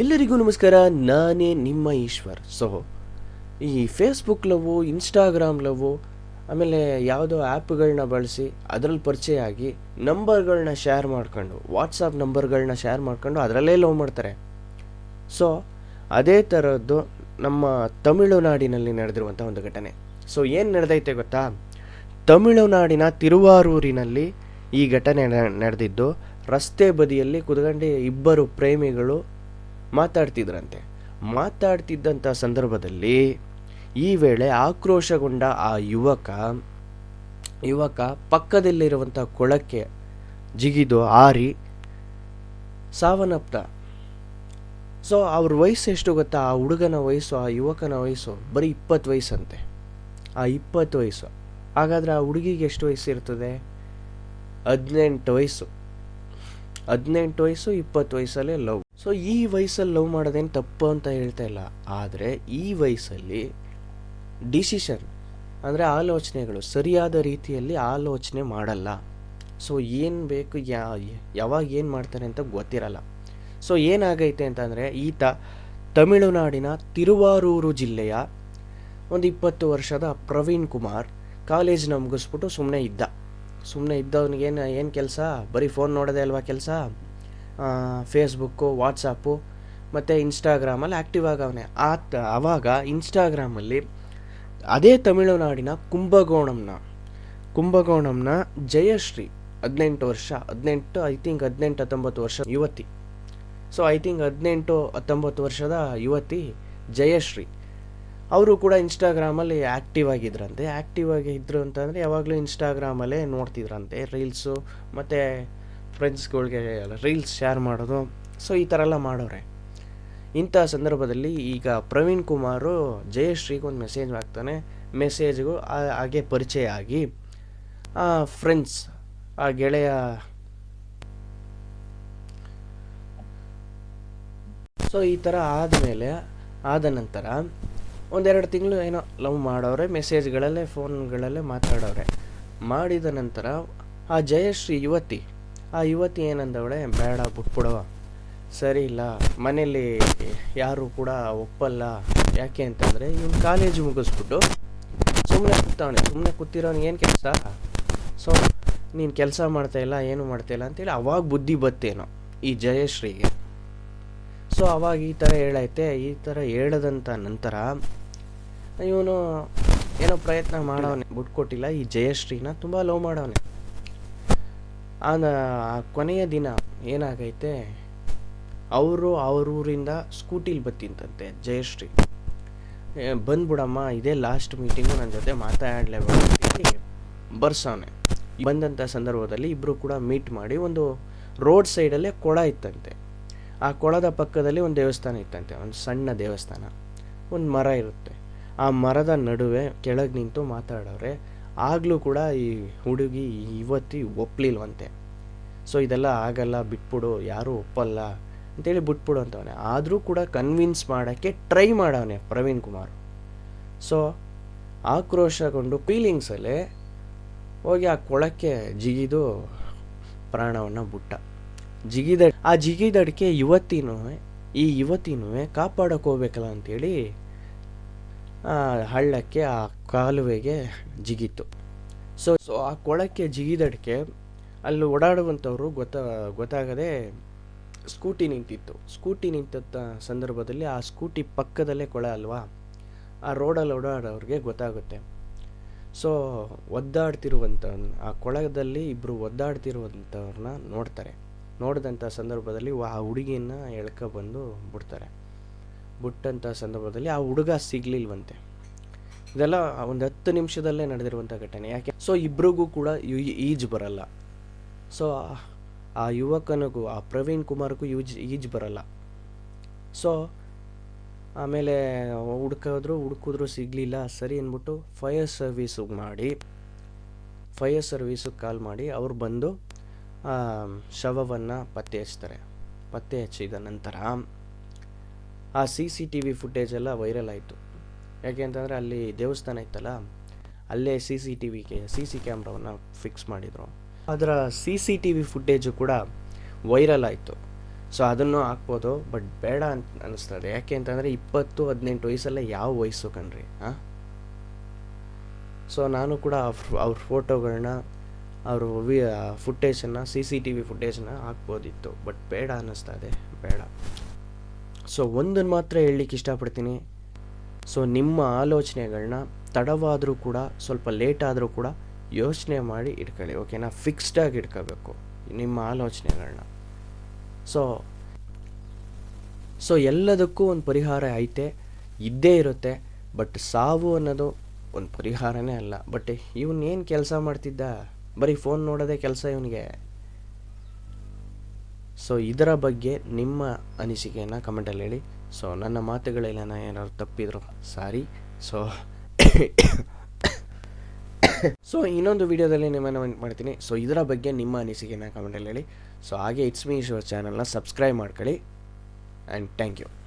ಎಲ್ಲರಿಗೂ ನಮಸ್ಕಾರ. ನಾನೇ ನಿಮ್ಮ ಈಶ್ವರ್. ಸೊ ಈ ಫೇಸ್ಬುಕ್ ಲವು ಇನ್ಸ್ಟಾಗ್ರಾಮ್ ಲವೋ, ಆಮೇಲೆ ಯಾವುದೋ ಆ್ಯಪ್ಗಳನ್ನ ಬಳಸಿ ಅದರಲ್ಲಿ ಪರಿಚಯ ಆಗಿ ನಂಬರ್ಗಳನ್ನ ಶೇರ್ ಮಾಡ್ಕೊಂಡು ವಾಟ್ಸಪ್ ನಂಬರ್ಗಳನ್ನ ಶೇರ್ ಮಾಡ್ಕೊಂಡು ಅದರಲ್ಲೇ ಲವ್ ಮಾಡ್ತಾರೆ. ಸೊ ಅದೇ ಥರದ್ದು ನಮ್ಮ ತಮಿಳುನಾಡಿನಲ್ಲಿ ನಡೆದಿರುವಂಥ ಒಂದು ಘಟನೆ. ಸೊ ಏನು ನಡೆದೈತೆ ಗೊತ್ತಾ? ತಮಿಳುನಾಡಿನ ತಿರುವಾರೂರಿನಲ್ಲಿ ಈ ಘಟನೆ ನಡೆದಿದ್ದು, ರಸ್ತೆ ಬದಿಯಲ್ಲಿ ಕುತ್ಕೊಂಡು ಇಬ್ಬರು ಪ್ರೇಮಿಗಳು ಮಾತಾಡ್ತಿದ್ರಂತೆ. ಮಾತಾಡ್ತಿದ್ದಂಥ ಸಂದರ್ಭದಲ್ಲಿ ಈ ವೇಳೆ ಆಕ್ರೋಶಗೊಂಡ ಆ ಯುವಕ ಯುವಕ ಪಕ್ಕದಲ್ಲಿರುವಂಥ ಕೊಳಕ್ಕೆ ಜಿಗಿದು ಆರಿ ಸಾವನ್ನಪ್ಪ ಸೊ ಅವ್ರ ವಯಸ್ಸು ಎಷ್ಟು ಗೊತ್ತಾ? ಆ ಹುಡುಗನ ವಯಸ್ಸು, ಆ ಯುವಕನ ವಯಸ್ಸು ಬರೀ ಇಪ್ಪತ್ತು ವಯಸ್ಸಂತೆ. ಆ ಇಪ್ಪತ್ತು ವಯಸ್ಸು. ಹಾಗಾದರೆ ಆ ಹುಡುಗಿಗೆ ಎಷ್ಟು ವಯಸ್ಸು ಇರ್ತದೆ ಹದಿನೆಂಟು ವಯಸ್ಸು. ಹದಿನೆಂಟು ವಯಸ್ಸು, ಇಪ್ಪತ್ತು ವಯಸ್ಸಲ್ಲೇ ಲವ್ ಸೊ ಈ ವಯಸ್ಸಲ್ಲಿ ಲವ್ ಮಾಡೋದೇನು ತಪ್ಪು ಅಂತ ಹೇಳ್ತಾ ಇಲ್ಲ. ಆದರೆ, ಈ ವಯಸ್ಸಲ್ಲಿ ಡಿಸಿಷನ್ ಅಂದರೆ ಆಲೋಚನೆಗಳು ಸರಿಯಾದ ರೀತಿಯಲ್ಲಿ ಆಲೋಚನೆ ಮಾಡಲ್ಲ. ಸೊ ಏನು ಬೇಕು, ಯಾ, ಯಾವಾಗ ಏನು ಮಾಡ್ತಾರೆ ಅಂತ ಗೊತ್ತಿರಲ್ಲ. ಸೊ ಏನಾಗೈತೆ ಅಂತಂದರೆ, ಈತ ತಮಿಳುನಾಡಿನ ತಿರುವಾರೂರು ಜಿಲ್ಲೆಯ ಒಂದು ಇಪ್ಪತ್ತು ವರ್ಷದ ಪ್ರವೀಣ್ ಕುಮಾರ್ ಕಾಲೇಜ್ನ ಮುಗಿಸ್ಬಿಟ್ಟು ಸುಮ್ಮನೆ ಇದ್ದ. ಸುಮ್ಮನೆ ಇದ್ದವನಿಗೇನು ಏನು ಕೆಲಸ? ಬರೀ ಫೋನ್ ನೋಡೋದೆ ಅಲ್ವಾ ಕೆಲಸ? ಫೇಸ್ಬುಕ್ಕು ವಾಟ್ಸಪ್ಪು ಮತ್ತು ಇನ್ಸ್ಟಾಗ್ರಾಮಲ್ಲಿ ಆ್ಯಕ್ಟಿವ್ ಆಗವನೆ. ಆತ ಆವಾಗ ಇನ್ಸ್ಟಾಗ್ರಾಮಲ್ಲಿ ಅದೇ ತಮಿಳುನಾಡಿನ ಕುಂಭಕೋಣಂನ ಕುಂಭಕೋಣಂನ ಜಯಶ್ರೀ ಹದಿನೆಂಟು ವರ್ಷ, ಹದಿನೆಂಟು ಐ ಥಿಂಕ್ ಹದಿನೆಂಟು, ಹತ್ತೊಂಬತ್ತು ವರ್ಷ ಯುವತಿ. ಸೊ ಐ ಥಿಂಕ್ ಹದಿನೆಂಟು, ಹತ್ತೊಂಬತ್ತು ವರ್ಷದ ಯುವತಿ ಜಯಶ್ರೀ. ಅವರು ಕೂಡ ಇನ್ಸ್ಟಾಗ್ರಾಮಲ್ಲಿ ಆ್ಯಕ್ಟಿವ್ ಆಗಿದ್ರಂತೆ. ಆ್ಯಕ್ಟಿವ್ ಆಗಿ ಇದ್ರು ಅಂತಂದರೆ ಯಾವಾಗಲೂ ಇನ್ಸ್ಟಾಗ್ರಾಮಲ್ಲೇ ನೋಡ್ತಿದ್ರಂತೆ. ರೀಲ್ಸು ಮತ್ತು ಫ್ರೆಂಡ್ಸ್ಗಳಿಗೆ ರೀಲ್ಸ್ ಶೇರ್ ಮಾಡೋದು. ಸೊ ಈ ಥರ ಎಲ್ಲ ಮಾಡೋರೆ. ಇಂಥ ಸಂದರ್ಭದಲ್ಲಿ ಈಗ ಪ್ರವೀಣ್ ಕುಮಾರು ಜಯಶ್ರೀಗೆ ಒಂದು ಮೆಸೇಜ್ ಹಾಕ್ತಾನೆ. ಮೆಸೇಜ್ಗೂ ಹಾಗೆ ಪರಿಚಯ ಆಗಿ, ಆ ಫ್ರೆಂಡ್ಸ್ ಆ ಗೆಳೆಯ ಸೊ ಈ ಥರ ಆದಮೇಲೆ, ಆದ ನಂತರ ಒಂದೆರಡು ತಿಂಗಳು ಏನೋ ಲವ್ ಮಾಡೋರೆ ಮೆಸೇಜ್ಗಳಲ್ಲೇ ಫೋನ್ಗಳಲ್ಲೇ ಮಾತಾಡೋರೆ. ಮಾಡಿದ ನಂತರ ಆ ಜಯಶ್ರೀ ಯುವತಿ, ಆ ಯುವತಿ ಏನಂದವಳೆ, ಬೇಡ ಬಿಟ್ಬಿಡವ ಸರಿ ಇಲ್ಲ ಮನೇಲಿ ಯಾರು ಕೂಡ ಒಪ್ಪಲ್ಲ. ಯಾಕೆ ಅಂತಂದರೆ ಇವನು ಕಾಲೇಜ್ ಮುಗಿಸ್ಬಿಟ್ಟು ಸುಮ್ಮನೆ ಕೂತವನೆ. ಸುಮ್ಮನೆ ಕೂತಿರೋನಿಗೆ ಏನು ಕೆಲಸ? ಸೊ, ನೀನು ಕೆಲಸ ಮಾಡ್ತಾಯಿಲ್ಲ ಏನು ಮಾಡ್ತಾಯಿಲ್ಲ ಅಂತೇಳಿ ಅವಾಗ ಬುದ್ಧಿ ಬತ್ತೇನೋ ಈ ಜಯಶ್ರೀಗೆ. ಸೊ, ಅವಾಗ ಈ ಥರ ಹೇಳೈತೆ. ಈ ಥರ ಹೇಳದಂಥ ನಂತರ ಇವನು ಏನೋ ಪ್ರಯತ್ನ ಮಾಡವನೆ. ಬಿಟ್ಕೊಟ್ಟಿಲ್ಲ ಈ ಜಯಶ್ರೀನ ತುಂಬ ಲವ್ ಮಾಡವನೆ. ಆ ಕೊನೆಯ ದಿನ ಏನಾಗೈತೆ, ಅವರು ಅವ್ರ ಊರಿಂದ ಸ್ಕೂಟಿಲಿ ಬತ್ತಿಂತಂತೆ ಜಯಶ್ರೀ. ಬಂದ್ಬಿಡಮ್ಮ, ಇದೇ ಲಾಸ್ಟ್ ಮೀಟಿಂಗು ನನ್ನ ಜೊತೆ ಮಾತಾಡಲೇಬೇಕು ಅಂತೇಳಿ ಬರ್ಸವನೆ. ಬಂದಂಥ ಸಂದರ್ಭದಲ್ಲಿ ಇಬ್ಬರು ಕೂಡ ಮೀಟ್ ಮಾಡಿ ಒಂದು ರೋಡ್ ಸೈಡಲ್ಲೇ ಕೊಳ ಇತ್ತಂತೆ. ಆ ಕೊಳದ ಪಕ್ಕದಲ್ಲಿ ಒಂದು ದೇವಸ್ಥಾನ ಇತ್ತಂತೆ. ಒಂದು ಸಣ್ಣ ದೇವಸ್ಥಾನ. ಒಂದು ಮರ ಇರುತ್ತೆ. ಆ ಮರದ ನಡುವೆ ಕೆಳಗೆ ನಿಂತು ಮಾತಾಡವ್ರೆ ಆಗಲೂ ಕೂಡ ಈ ಹುಡುಗಿ ಯುವತಿ ಒಪ್ಪಲಿಲ್ವಂತೆ ಸೊ ಇದೆಲ್ಲ ಆಗಲ್ಲ, ಬಿಟ್ಬಿಡು, ಯಾರೂ ಒಪ್ಪಲ್ಲ ಅಂತೇಳಿ ಬಿಟ್ಬಿಡು ಅಂತವನೆ. ಆದರೂ ಕೂಡ ಕನ್ವಿನ್ಸ್ ಮಾಡೋಕ್ಕೆ ಟ್ರೈ ಮಾಡವನೆ ಪ್ರವೀಣ್ ಕುಮಾರ್. ಸೊ ಆಕ್ರೋಶಗೊಂಡು ಫೀಲಿಂಗ್ಸಲ್ಲೇ ಹೋಗಿ ಆ ಕೊಳಕ್ಕೆ ಜಿಗಿದು ಪ್ರಾಣವನ್ನು ಬಿಟ್ಟ. ಜಿಗಿದ ಆ ಜಿಗಿದಡಿಕೆ ಯುವತಿನೂ ಈ ಯುವತಿನೂ ಕಾಪಾಡೋಕೆ ಹೋಗ್ಬೇಕಲ್ಲ ಅಂತೇಳಿ ಹಳ್ಳಕ್ಕೆ ಆ ಕಾಲುವೆಗೆ ಜಿಗಿತು. ಸೊ ಸೊ ಆ ಕೊಳಕ್ಕೆ ಜಿಗಿದಡಕ್ಕೆ ಅಲ್ಲಿ ಓಡಾಡುವಂಥವ್ರು ಗೊತ್ತ, ಗೊತ್ತಾಗದೆ ಸ್ಕೂಟಿ ನಿಂತಿತ್ತು. ಸ್ಕೂಟಿ ನಿಂತ ಸಂದರ್ಭದಲ್ಲಿ ಆ ಸ್ಕೂಟಿ ಪಕ್ಕದಲ್ಲೇ ಕೊಳ ಅಲ್ವಾ? ಆ ರೋಡಲ್ಲಿ ಓಡಾಡೋರಿಗೆ ಗೊತ್ತಾಗುತ್ತೆ. ಸೊ ಒದ್ದಾಡ್ತಿರುವಂಥ, ಆ ಕೊಳದಲ್ಲಿ ಇಬ್ಬರು ಒದ್ದಾಡ್ತಿರುವಂಥವ್ರನ್ನ ನೋಡ್ತಾರೆ. ನೋಡಿದಂಥ ಸಂದರ್ಭದಲ್ಲಿ ಆ ಹುಡುಗಿಯನ್ನು ಎಳ್ಕೊಬಂದು ಬಿಡ್ತಾರೆ. ಬಿಟ್ಟಂಥ ಸಂದರ್ಭದಲ್ಲಿ ಆ ಹುಡುಗ ಸಿಗ್ಲಿಲ್ವಂತೆ. ಇದೆಲ್ಲ ಒಂದು ಹತ್ತು ನಿಮಿಷದಲ್ಲೇ ನಡೆದಿರುವಂಥ ಘಟನೆ. ಯಾಕೆ? ಸೊ ಇಬ್ರಿಗೂ ಕೂಡ ಈಜ್ ಈಜು ಬರಲ್ಲ. ಸೊ ಆ ಯುವಕನಿಗೂ, ಆ ಪ್ರವೀಣ್ ಕುಮಾರ್ಗೂ ಯೂಜ್ ಈಜು ಬರಲ್ಲ. ಸೊ ಆಮೇಲೆ ಹುಡ್ಕಿದ್ರು ಹುಡುಕಿದ್ರು ಸಿಗಲಿಲ್ಲ. ಸರಿ ಅಂದ್ಬಿಟ್ಟು ಫೈರ್ ಸರ್ವೀಸಿಗೆ ಮಾಡಿ ಫೈರ್ ಸರ್ವೀಸಿಗೆ ಕಾಲ್ ಮಾಡಿ ಅವ್ರು ಬಂದು ಶವವನ್ನು ಪತ್ತೆ ಹಚ್ತಾರೆ. ಪತ್ತೆ ಹಚ್ಚಿದ ನಂತರ ಆ C C T V footage ಎಲ್ಲ ವೈರಲ್ ಆಯಿತು. ಯಾಕೆ ಅಂತಂದರೆ ಅಲ್ಲಿ ದೇವಸ್ಥಾನ ಇತ್ತಲ್ಲ, ಅಲ್ಲೇ ಸಿ ಸಿ ಟಿ ವಿಗೆ, ಸಿ ಸಿ ಕ್ಯಾಮ್ರಾವನ್ನು ಫಿಕ್ಸ್ ಮಾಡಿದರು. ಅದರ C C T V footage ಕೂಡ ವೈರಲ್ ಆಯಿತು. ಸೊ ಅದನ್ನು ಹಾಕ್ಬೋದು ಬಟ್ ಬೇಡ ಅಂತ ಅನ್ನಿಸ್ತದೆ ಯಾಕೆ ಅಂತಂದರೆ ಇಪ್ಪತ್ತು, ಹದಿನೆಂಟು ವಯಸ್ಸಲ್ಲೇ ಯಾವ ವಯಸ್ಸು ಕಣ್ರಿ ಹಾಂ ಸೊ ನಾನು ಕೂಡ ಅವ್ರ ಫೋಟೋಗಳನ್ನ ಅವರು ವಿ ಫುಟೇಜನ್ನು ಸಿ ಸಿ ಟಿ ವಿ ಫುಟೇಜನ್ನ ಹಾಕ್ಬೋದಿತ್ತು. ಬಟ್ ಬೇಡ ಅನ್ನಿಸ್ತಾ ಇದೆ, ಬೇಡ. ಸೊ ಒಂದನ್ನು ಮಾತ್ರ ಹೇಳಲಿಕ್ಕೆ ಇಷ್ಟಪಡ್ತೀನಿ. ಸೊ ನಿಮ್ಮ ಆಲೋಚನೆಗಳನ್ನ ತಡವಾದರೂ ಕೂಡ, ಸ್ವಲ್ಪ ಲೇಟ್ ಆದರೂ ಕೂಡ ಯೋಚನೆ ಮಾಡಿ ಇಟ್ಕೊಳ್ಳಿ. ಓಕೆನಾ ಫಿಕ್ಸ್ಡಾಗಿ ಇಟ್ಕೋಬೇಕು ನಿಮ್ಮ ಆಲೋಚನೆಗಳನ್ನ ಸೊ ಸೊ ಎಲ್ಲದಕ್ಕೂ ಒಂದು ಪರಿಹಾರ ಐತೆ, ಇದ್ದೇ ಇರುತ್ತೆ ಬಟ್ ಸಾವು ಅನ್ನೋದು ಒಂದು ಪರಿಹಾರನೇ ಅಲ್ಲ. ಬಟ್ ಇವನೇನು ಕೆಲಸ ಮಾಡ್ತಿದ್ದ? ಬರೀ ಫೋನ್ ನೋಡೋದೇ ಕೆಲಸ ಇವನಿಗೆ. ಸೊ ಇದರ ಬಗ್ಗೆ ನಿಮ್ಮ ಅನಿಸಿಕೆಯನ್ನು ಕಮೆಂಟಲ್ಲಿ ಹೇಳಿ. ಸೊ ನನ್ನ ಮಾತುಗಳೆಲ್ಲ ಏನಾದ್ರು ತಪ್ಪಿದ್ರು ಸಾರಿ. ಸೊ ಸೊ ಇನ್ನೊಂದು ವಿಡಿಯೋದಲ್ಲಿ ನಿಮ್ಮನ್ನು ಮಾಡ್ತೀನಿ. ಸೊ ಇದರ ಬಗ್ಗೆ ನಿಮ್ಮ ಅನಿಸಿಕೆನ ಕಮೆಂಟಲ್ಲಿ ಹೇಳಿ. ಸೊ ಹಾಗೆ ಇಟ್ಸ್ ಮೀ ಶೋರ್ ಚಾನಲ್ನ ಸಬ್ಸ್ಕ್ರೈಬ್ ಮಾಡ್ಕೊಳ್ಳಿ. And thank you